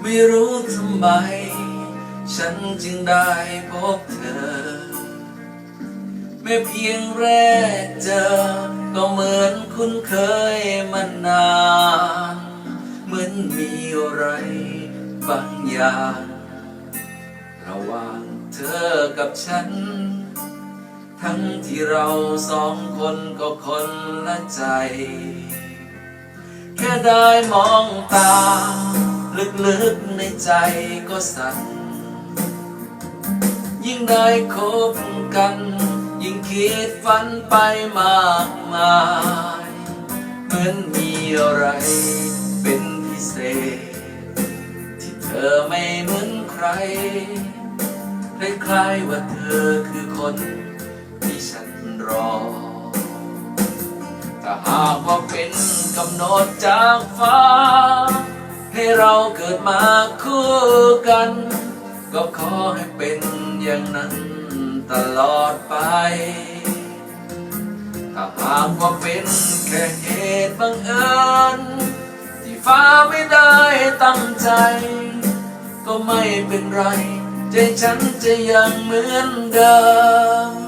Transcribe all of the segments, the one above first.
ไม่รู้ทำไม ฉันจึงได้พบเธอ ไม่เพียงแรกเจอ ก็เหมือนคุ้นเคยมานาน เหมือนมีอะไรบางอย่าง ระหว่างเธอกับฉัน ทั้งที่เราสองคนก็คนละใจ แค่ได้มองตา ลึกๆในใจก็สั่น ยิ่งได้คบกัน ยิ่งคิดฝันไปมากมาย เหมือนมีอะไรเป็นพิเศษ ที่เธอไม่เหมือนใครคล้ายๆว่าเธอคือคน ถ้าหากว่าเป็นกำหนดจากฟ้า ให้เราเกิดมาคู่กัน ก็ขอให้เป็นอย่างนั้นตลอดไป ถ้าหากว่าเป็นแค่เหตุบังเอิญที่ฟ้าไม่ได้ตั้งใจ ก็ไม่เป็นไร ใจฉันจะยังเหมือนเดิม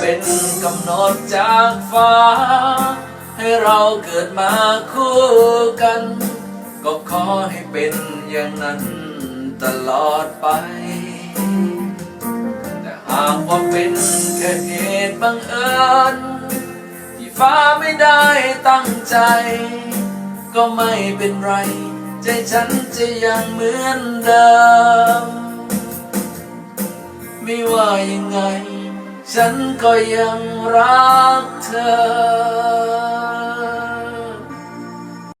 เป็นกำหนดจากฟ้า ให้เราเกิดมาคู่กัน ก็ขอให้เป็นอย่างนั้นตลอดไป แต่หากว่าเป็นแค่เหตุบังเอิญที่ฟ้าไม่ได้ตั้งใจ ก็ไม่เป็นไร ใจฉันจะยังเหมือนเดิม ไม่ว่ายังไง ฉันก็ยังรักเธอ